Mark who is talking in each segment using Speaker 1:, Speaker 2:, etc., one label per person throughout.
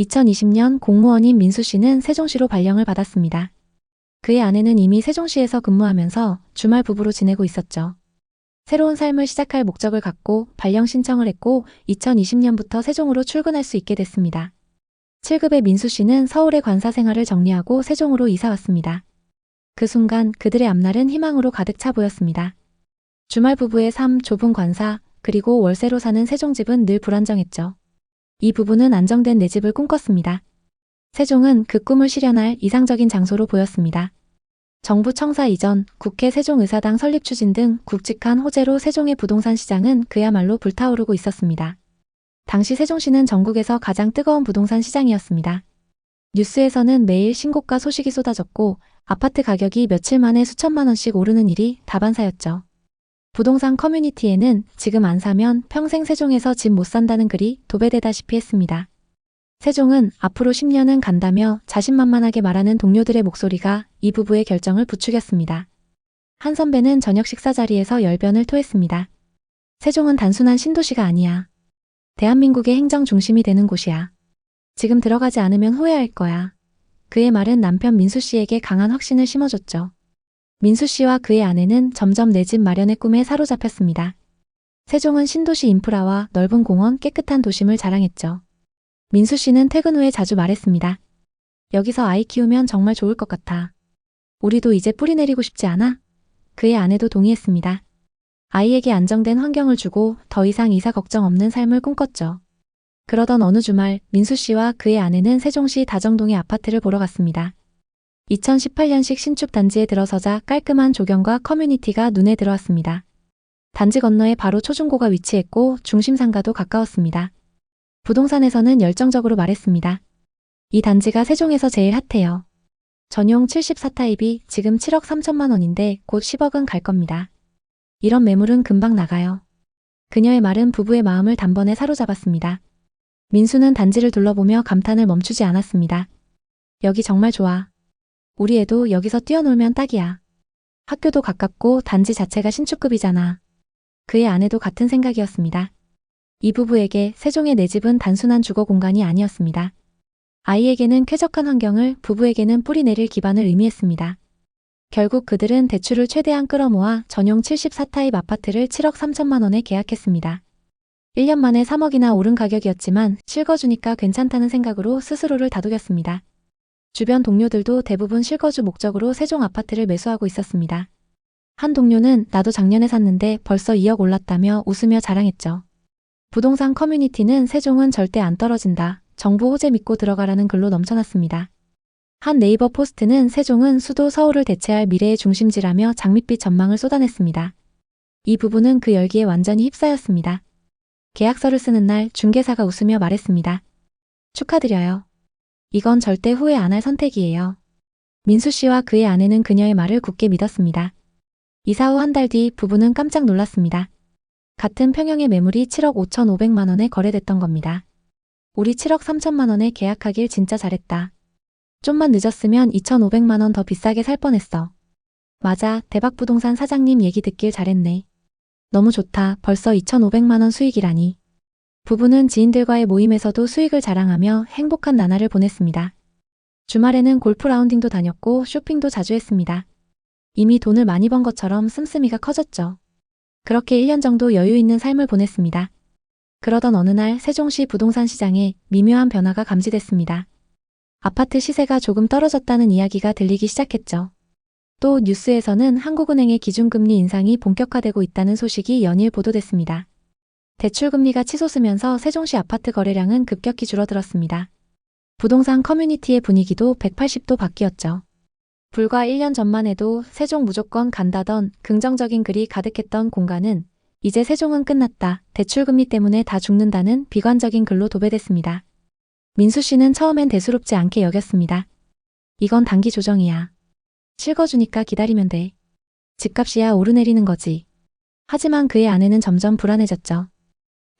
Speaker 1: 2020년 공무원인 민수 씨는 세종시로 발령을 받았습니다. 그의 아내는 이미 세종시에서 근무하면서 주말 부부로 지내고 있었죠. 새로운 삶을 시작할 목적을 갖고 발령 신청을 했고 2020년부터 세종으로 출근할 수 있게 됐습니다. 7급의 민수 씨는 서울의 관사 생활을 정리하고 세종으로 이사 왔습니다. 그 순간 그들의 앞날은 희망으로 가득 차 보였습니다. 주말 부부의 삶, 좁은 관사, 그리고 월세로 사는 세종집은 늘 불안정했죠. 이 부부는 안정된 내 집을 꿈꿨습니다. 세종은 그 꿈을 실현할 이상적인 장소로 보였습니다. 정부 청사 이전, 국회 세종의사당 설립 추진 등 굵직한 호재로 세종의 부동산 시장은 그야말로 불타오르고 있었습니다. 당시 세종시는 전국에서 가장 뜨거운 부동산 시장이었습니다. 뉴스에서는 매일 신고가 소식이 쏟아졌고 아파트 가격이 며칠 만에 수천만 원씩 오르는 일이 다반사였죠. 부동산 커뮤니티에는 지금 안 사면 평생 세종에서 집 못 산다는 글이 도배되다시피 했습니다. 세종은 앞으로 10년은 간다며 자신만만하게 말하는 동료들의 목소리가 이 부부의 결정을 부추겼습니다. 한 선배는 저녁 식사 자리에서 열변을 토했습니다. 세종은 단순한 신도시가 아니야. 대한민국의 행정 중심이 되는 곳이야. 지금 들어가지 않으면 후회할 거야. 그의 말은 남편 민수 씨에게 강한 확신을 심어줬죠. 민수 씨와 그의 아내는 점점 내 집 마련의 꿈에 사로잡혔습니다. 세종은 신도시 인프라와 넓은 공원, 깨끗한 도심을 자랑했죠. 민수 씨는 퇴근 후에 자주 말했습니다. 여기서 아이 키우면 정말 좋을 것 같아. 우리도 이제 뿌리 내리고 싶지 않아? 그의 아내도 동의했습니다. 아이에게 안정된 환경을 주고 더 이상 이사 걱정 없는 삶을 꿈꿨죠. 그러던 어느 주말 민수 씨와 그의 아내는 세종시 다정동의 아파트를 보러 갔습니다. 2018년식 신축 단지에 들어서자 깔끔한 조경과 커뮤니티가 눈에 들어왔습니다. 단지 건너에 바로 초중고가 위치했고 중심 상가도 가까웠습니다. 부동산에서는 열정적으로 말했습니다. 이 단지가 세종에서 제일 핫해요. 전용 74타입이 지금 7억 3천만 원인데 곧 10억은 갈 겁니다. 이런 매물은 금방 나가요. 그녀의 말은 부부의 마음을 단번에 사로잡았습니다. 민수는 단지를 둘러보며 감탄을 멈추지 않았습니다. 여기 정말 좋아. 우리 애도 여기서 뛰어놀면 딱이야. 학교도 가깝고 단지 자체가 신축급이잖아. 그의 아내도 같은 생각이었습니다. 이 부부에게 세종의 내 집은 단순한 주거 공간이 아니었습니다. 아이에게는 쾌적한 환경을, 부부에게는 뿌리 내릴 기반을 의미했습니다. 결국 그들은 대출을 최대한 끌어모아 전용 74타입 아파트를 7억 3천만 원에 계약했습니다. 1년 만에 3억이나 오른 가격이었지만 실거주니까 괜찮다는 생각으로 스스로를 다독였습니다. 주변 동료들도 대부분 실거주 목적으로 세종 아파트를 매수하고 있었습니다. 한 동료는 나도 작년에 샀는데 벌써 2억 올랐다며 웃으며 자랑했죠. 부동산 커뮤니티는 세종은 절대 안 떨어진다. 정부 호재 믿고 들어가라는 글로 넘쳐났습니다. 한 네이버 포스트는 세종은 수도 서울을 대체할 미래의 중심지라며 장밋빛 전망을 쏟아냈습니다. 이 부분은 그 열기에 완전히 휩싸였습니다. 계약서를 쓰는 날 중개사가 웃으며 말했습니다. 축하드려요. 이건 절대 후회 안 할 선택이에요. 민수 씨와 그의 아내는 그녀의 말을 굳게 믿었습니다. 이사 후 한 달 뒤 부부는 깜짝 놀랐습니다. 같은 평형의 매물이 7억 5천5백만 원에 거래됐던 겁니다. 우리 7억 3천만 원에 계약하길 진짜 잘했다. 좀만 늦었으면 2,500만 원 더 비싸게 살 뻔했어. 맞아, 대박 부동산 사장님 얘기 듣길 잘했네. 너무 좋다. 벌써 2,500만 원 수익이라니. 부부는 지인들과의 모임에서도 수익을 자랑하며 행복한 나날을 보냈습니다. 주말에는 골프 라운딩도 다녔고 쇼핑도 자주 했습니다. 이미 돈을 많이 번 것처럼 씀씀이가 커졌죠. 그렇게 1년 정도 여유 있는 삶을 보냈습니다. 그러던 어느 날 세종시 부동산 시장에 미묘한 변화가 감지됐습니다. 아파트 시세가 조금 떨어졌다는 이야기가 들리기 시작했죠. 또 뉴스에서는 한국은행의 기준금리 인상이 본격화되고 있다는 소식이 연일 보도됐습니다. 대출금리가 치솟으면서 세종시 아파트 거래량은 급격히 줄어들었습니다. 부동산 커뮤니티의 분위기도 180도 바뀌었죠. 불과 1년 전만 해도 세종 무조건 간다던 긍정적인 글이 가득했던 공간은 이제 세종은 끝났다. 대출금리 때문에 다 죽는다는 비관적인 글로 도배됐습니다. 민수 씨는 처음엔 대수롭지 않게 여겼습니다. 이건 단기 조정이야. 실거주니까 기다리면 돼. 집값이야 오르내리는 거지. 하지만 그의 아내는 점점 불안해졌죠.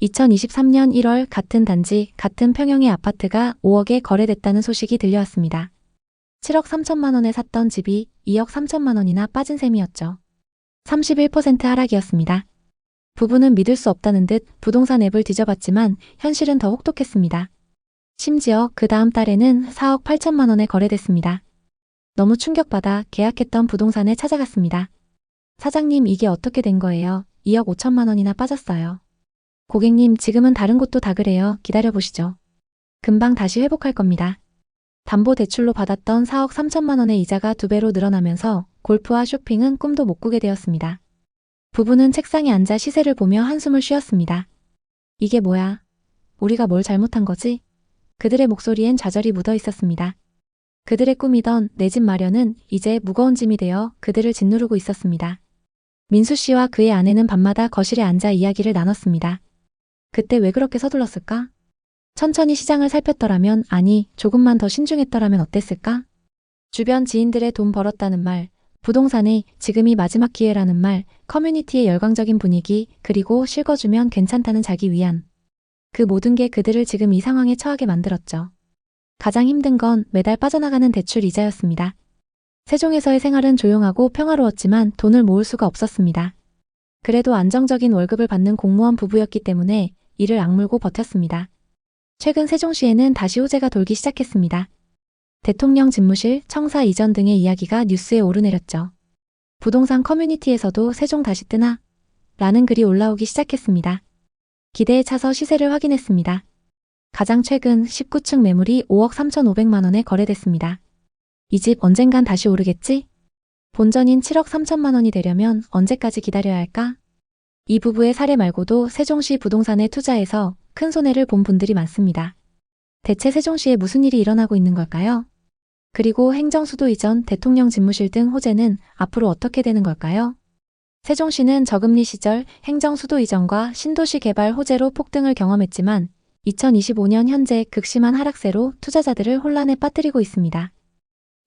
Speaker 1: 2023년 1월 같은 단지, 같은 평형의 아파트가 5억에 거래됐다는 소식이 들려왔습니다. 7억 3천만 원에 샀던 집이 2억 3천만 원이나 빠진 셈이었죠. 31% 하락이었습니다. 부부는 믿을 수 없다는 듯 부동산 앱을 뒤져봤지만 현실은 더 혹독했습니다. 심지어 그 다음 달에는 4억 8천만 원에 거래됐습니다. 너무 충격받아 계약했던 부동산에 찾아갔습니다. 사장님 이게 어떻게 된 거예요? 2억 5천만 원이나 빠졌어요. 고객님 지금은 다른 곳도 다 그래요. 기다려보시죠. 금방 다시 회복할 겁니다. 담보 대출로 받았던 4억 3천만 원의 이자가 두 배로 늘어나면서 골프와 쇼핑은 꿈도 못 꾸게 되었습니다. 부부는 책상에 앉아 시세를 보며 한숨을 쉬었습니다. 이게 뭐야? 우리가 뭘 잘못한 거지? 그들의 목소리엔 좌절이 묻어 있었습니다. 그들의 꿈이던 내 집 마련은 이제 무거운 짐이 되어 그들을 짓누르고 있었습니다. 민수 씨와 그의 아내는 밤마다 거실에 앉아 이야기를 나눴습니다. 그때 왜 그렇게 서둘렀을까? 천천히 시장을 살폈더라면, 아니, 조금만 더 신중했더라면 어땠을까? 주변 지인들의 돈 벌었다는 말, 부동산의 지금이 마지막 기회라는 말, 커뮤니티의 열광적인 분위기, 그리고 실거주면 괜찮다는 자기 위안. 그 모든 게 그들을 지금 이 상황에 처하게 만들었죠. 가장 힘든 건 매달 빠져나가는 대출 이자였습니다. 세종에서의 생활은 조용하고 평화로웠지만 돈을 모을 수가 없었습니다. 그래도 안정적인 월급을 받는 공무원 부부였기 때문에 이를 악물고 버텼습니다. 최근 세종시에는 다시 호재가 돌기 시작했습니다. 대통령 집무실, 청사 이전 등의 이야기가 뉴스에 오르내렸죠. 부동산 커뮤니티에서도 세종 다시 뜨나? 라는 글이 올라오기 시작했습니다. 기대에 차서 시세를 확인했습니다. 가장 최근 19층 매물이 5억 3,500만 원에 거래됐습니다. 이 집 언젠간 다시 오르겠지? 본전인 7억 3천만 원이 되려면 언제까지 기다려야 할까? 이 부부의 사례 말고도 세종시 부동산에 투자해서 큰 손해를 본 분들이 많습니다. 대체 세종시에 무슨 일이 일어나고 있는 걸까요? 그리고 행정수도 이전 대통령 집무실 등 호재는 앞으로 어떻게 되는 걸까요? 세종시는 저금리 시절 행정수도 이전과 신도시 개발 호재로 폭등을 경험했지만 2025년 현재 극심한 하락세로 투자자들을 혼란에 빠뜨리고 있습니다.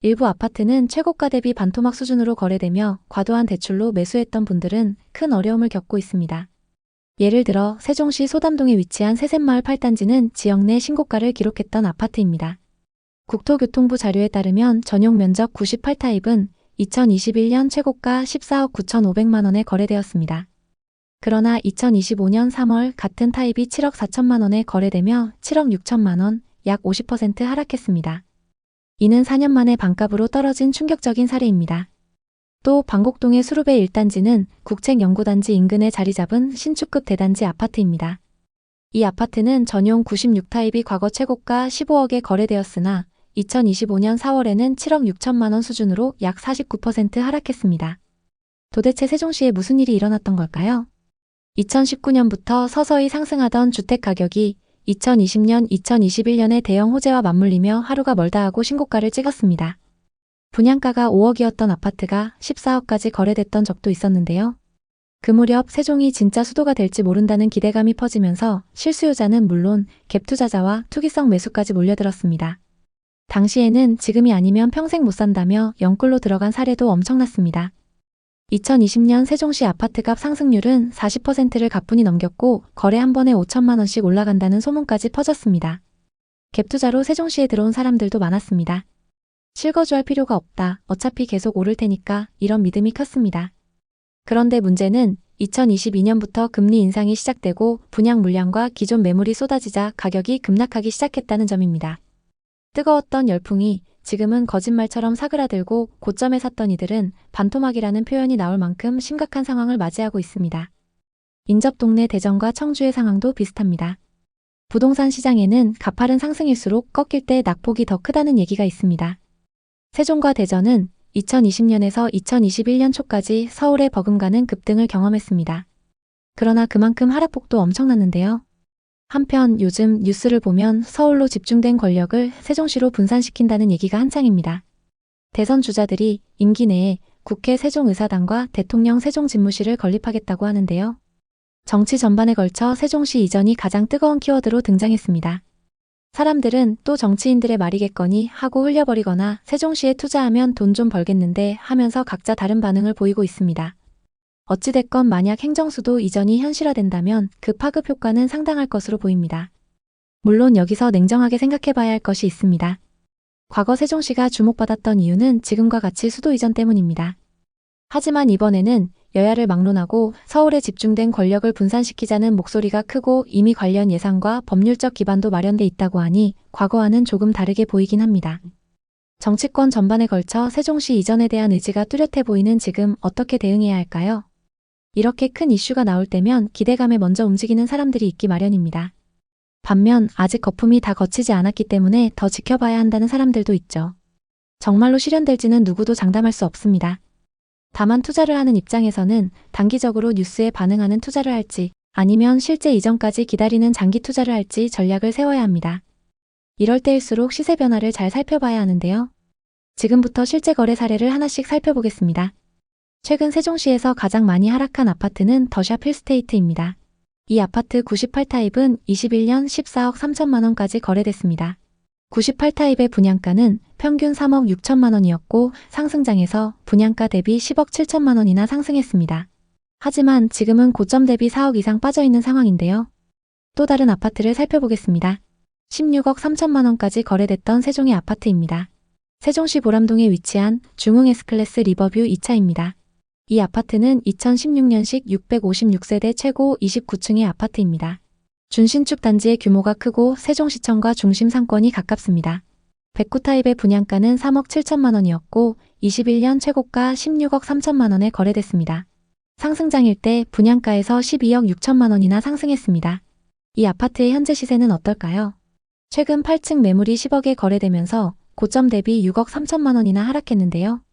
Speaker 1: 일부 아파트는 최고가 대비 반토막 수준으로 거래되며 과도한 대출로 매수했던 분들은 큰 어려움을 겪고 있습니다. 예를 들어 세종시 소담동에 위치한 세셋마을 8단지는 지역 내 신고가를 기록했던 아파트입니다. 국토교통부 자료에 따르면 전용 면적 98타입은 2021년 최고가 14억 9,500만 원에 거래되었습니다. 그러나 2025년 3월 같은 타입이 7억 4천만 원에 거래되며 7억 6천만 원, 약 50% 하락했습니다. 이는 4년 만에 반값으로 떨어진 충격적인 사례입니다. 또 방곡동의 수룹의 1단지는 국책연구단지 인근에 자리 잡은 신축급 대단지 아파트입니다. 이 아파트는 전용 96타입이 과거 최고가 15억에 거래되었으나 2025년 4월에는 7억 6천만 원 수준으로 약 49% 하락했습니다. 도대체 세종시에 무슨 일이 일어났던 걸까요? 2019년부터 서서히 상승하던 주택 가격이 2020년, 2021년의 대형 호재와 맞물리며 하루가 멀다 하고 신고가를 찍었습니다. 분양가가 5억이었던 아파트가 14억까지 거래됐던 적도 있었는데요. 그 무렵 세종이 진짜 수도가 될지 모른다는 기대감이 퍼지면서 실수요자는 물론 갭 투자자와 투기성 매수까지 몰려들었습니다. 당시에는 지금이 아니면 평생 못 산다며 영끌로 들어간 사례도 엄청났습니다. 2020년 세종시 아파트값 상승률은 40%를 가뿐히 넘겼고 거래 한 번에 5천만 원씩 올라간다는 소문까지 퍼졌습니다. 갭투자로 세종시에 들어온 사람들도 많았습니다. 실거주할 필요가 없다. 어차피 계속 오를 테니까 이런 믿음이 컸습니다. 그런데 문제는 2022년부터 금리 인상이 시작되고 분양 물량과 기존 매물이 쏟아지자 가격이 급락하기 시작했다는 점입니다. 뜨거웠던 열풍이 지금은 거짓말처럼 사그라들고 고점에 샀던 이들은 반토막이라는 표현이 나올 만큼 심각한 상황을 맞이하고 있습니다. 인접 동네 대전과 청주의 상황도 비슷합니다. 부동산 시장에는 가파른 상승일수록 꺾일 때 낙폭이 더 크다는 얘기가 있습니다. 세종과 대전은 2020년에서 2021년 초까지 서울의 버금가는 급등을 경험했습니다. 그러나 그만큼 하락폭도 엄청났는데요. 한편 요즘 뉴스를 보면 서울로 집중된 권력을 세종시로 분산시킨다는 얘기가 한창입니다. 대선 주자들이 임기 내에 국회 세종의사당과 대통령 세종집무실을 건립하겠다고 하는데요. 정치 전반에 걸쳐 세종시 이전이 가장 뜨거운 키워드로 등장했습니다. 사람들은 또 정치인들의 말이겠거니 하고 흘려버리거나 세종시에 투자하면 돈 좀 벌겠는데 하면서 각자 다른 반응을 보이고 있습니다. 어찌됐건 만약 행정수도 이전이 현실화된다면 그 파급 효과는 상당할 것으로 보입니다. 물론 여기서 냉정하게 생각해봐야 할 것이 있습니다. 과거 세종시가 주목받았던 이유는 지금과 같이 수도 이전 때문입니다. 하지만 이번에는 여야를 막론하고 서울에 집중된 권력을 분산시키자는 목소리가 크고 이미 관련 예산과 법률적 기반도 마련돼 있다고 하니 과거와는 조금 다르게 보이긴 합니다. 정치권 전반에 걸쳐 세종시 이전에 대한 의지가 뚜렷해 보이는 지금 어떻게 대응해야 할까요? 이렇게 큰 이슈가 나올 때면 기대감에 먼저 움직이는 사람들이 있기 마련입니다. 반면 아직 거품이 다 거치지 않았기 때문에 더 지켜봐야 한다는 사람들도 있죠. 정말로 실현될지는 누구도 장담할 수 없습니다. 다만 투자를 하는 입장에서는 단기적으로 뉴스에 반응하는 투자를 할지 아니면 실제 이전까지 기다리는 장기 투자를 할지 전략을 세워야 합니다. 이럴 때일수록 시세 변화를 잘 살펴봐야 하는데요. 지금부터 실제 거래 사례를 하나씩 살펴보겠습니다. 최근 세종시에서 가장 많이 하락한 아파트는 더샵 힐스테이트입니다. 이 아파트 98타입은 21년 14억 3천만 원까지 거래됐습니다. 98타입의 분양가는 평균 3억 6천만 원이었고 상승장에서 분양가 대비 10억 7천만 원이나 상승했습니다. 하지만 지금은 고점 대비 4억 이상 빠져있는 상황인데요. 또 다른 아파트를 살펴보겠습니다. 16억 3천만 원까지 거래됐던 세종의 아파트입니다. 세종시 보람동에 위치한 중흥 S클래스 리버뷰 2차입니다. 이 아파트는 2016년식 656세대 최고 29층의 아파트입니다. 준신축 단지의 규모가 크고 세종시청과 중심 상권이 가깝습니다. 109타입의 분양가는 3억 7천만 원이었고 21년 최고가 16억 3천만 원에 거래됐습니다. 상승장일 때 분양가에서 12억 6천만 원이나 상승했습니다. 이 아파트의 현재 시세는 어떨까요? 최근 8층 매물이 10억에 거래되면서 고점 대비 6억 3천만 원이나 하락했는데요.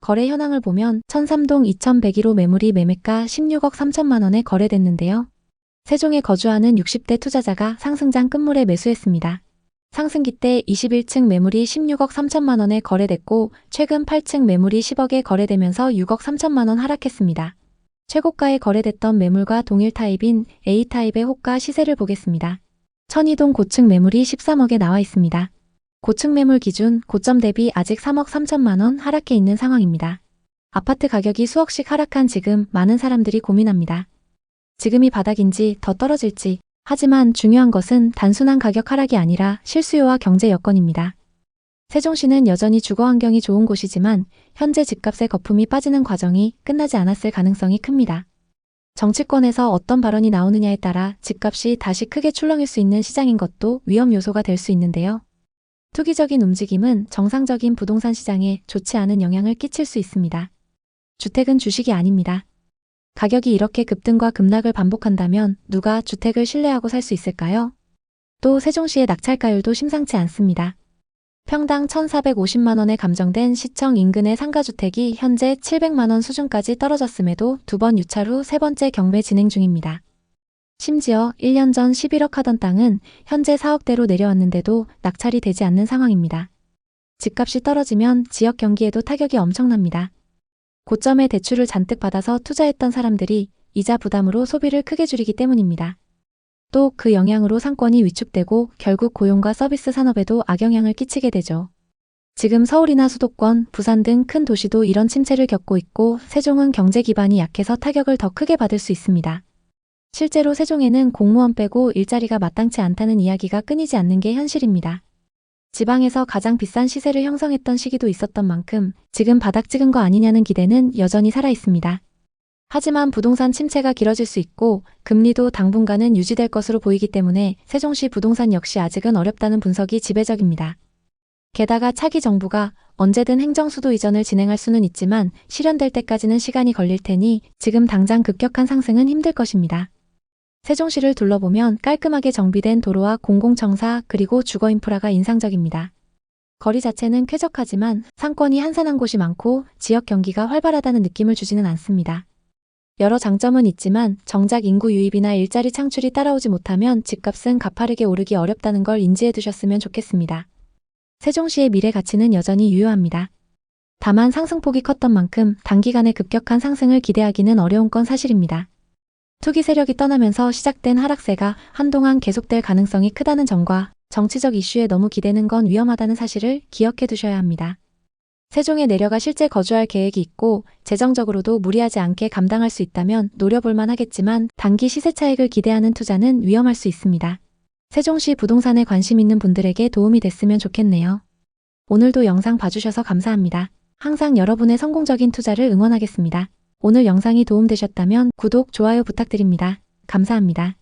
Speaker 1: 거래 현황을 보면 1003동 2101호 매물이 매매가 16억 3천만 원에 거래됐는데요. 세종에 거주하는 60대 투자자가 상승장 끝물에 매수했습니다. 상승기 때 21층 매물이 16억 3천만 원에 거래됐고 최근 8층 매물이 10억에 거래되면서 6억 3천만 원 하락했습니다. 최고가에 거래됐던 매물과 동일 타입인 A타입의 호가 시세를 보겠습니다. 천이동 고층 매물이 13억에 나와 있습니다. 고층 매물 기준 고점 대비 아직 3억 3천만 원 하락해 있는 상황입니다. 아파트 가격이 수억씩 하락한 지금 많은 사람들이 고민합니다. 지금이 바닥인지 더 떨어질지 하지만 중요한 것은 단순한 가격 하락이 아니라 실수요와 경제 여건입니다. 세종시는 여전히 주거 환경이 좋은 곳이지만 현재 집값의 거품이 빠지는 과정이 끝나지 않았을 가능성이 큽니다. 정치권에서 어떤 발언이 나오느냐에 따라 집값이 다시 크게 출렁일 수 있는 시장인 것도 위험 요소가 될 수 있는데요. 투기적인 움직임은 정상적인 부동산 시장에 좋지 않은 영향을 끼칠 수 있습니다. 주택은 주식이 아닙니다. 가격이 이렇게 급등과 급락을 반복한다면 누가 주택을 신뢰하고 살 수 있을까요? 또 세종시의 낙찰가율도 심상치 않습니다. 평당 1,450만원에 감정된 시청 인근의 상가주택이 현재 700만원 수준까지 떨어졌음에도 두 번 유찰 후 세 번째 경매 진행 중입니다. 심지어 1년 전 11억 하던 땅은 현재 4억대로 내려왔는데도 낙찰이 되지 않는 상황입니다. 집값이 떨어지면 지역 경기에도 타격이 엄청납니다. 고점에 대출을 잔뜩 받아서 투자했던 사람들이 이자 부담으로 소비를 크게 줄이기 때문입니다. 또 그 영향으로 상권이 위축되고 결국 고용과 서비스 산업에도 악영향을 끼치게 되죠. 지금 서울이나 수도권, 부산 등 큰 도시도 이런 침체를 겪고 있고 세종은 경제 기반이 약해서 타격을 더 크게 받을 수 있습니다. 실제로 세종에는 공무원 빼고 일자리가 마땅치 않다는 이야기가 끊이지 않는 게 현실입니다. 지방에서 가장 비싼 시세를 형성했던 시기도 있었던 만큼 지금 바닥 찍은 거 아니냐는 기대는 여전히 살아 있습니다. 하지만 부동산 침체가 길어질 수 있고 금리도 당분간은 유지될 것으로 보이기 때문에 세종시 부동산 역시 아직은 어렵다는 분석이 지배적입니다. 게다가 차기 정부가 언제든 행정수도 이전을 진행할 수는 있지만 실현될 때까지는 시간이 걸릴 테니 지금 당장 급격한 상승은 힘들 것입니다. 세종시를 둘러보면 깔끔하게 정비된 도로와 공공청사 그리고 주거 인프라가 인상적입니다. 거리 자체는 쾌적하지만 상권이 한산한 곳이 많고 지역 경기가 활발하다는 느낌을 주지는 않습니다. 여러 장점은 있지만 정작 인구 유입이나 일자리 창출이 따라오지 못하면 집값은 가파르게 오르기 어렵다는 걸 인지해 두셨으면 좋겠습니다. 세종시의 미래 가치는 여전히 유효합니다. 다만 상승폭이 컸던 만큼 단기간에 급격한 상승을 기대하기는 어려운 건 사실입니다. 투기 세력이 떠나면서 시작된 하락세가 한동안 계속될 가능성이 크다는 점과 정치적 이슈에 너무 기대는 건 위험하다는 사실을 기억해 두셔야 합니다. 세종에 내려가 실제 거주할 계획이 있고 재정적으로도 무리하지 않게 감당할 수 있다면 노려볼만 하겠지만 단기 시세 차익을 기대하는 투자는 위험할 수 있습니다. 세종시 부동산에 관심 있는 분들에게 도움이 됐으면 좋겠네요. 오늘도 영상 봐주셔서 감사합니다. 항상 여러분의 성공적인 투자를 응원하겠습니다. 오늘 영상이 도움되셨다면 구독, 좋아요 부탁드립니다. 감사합니다.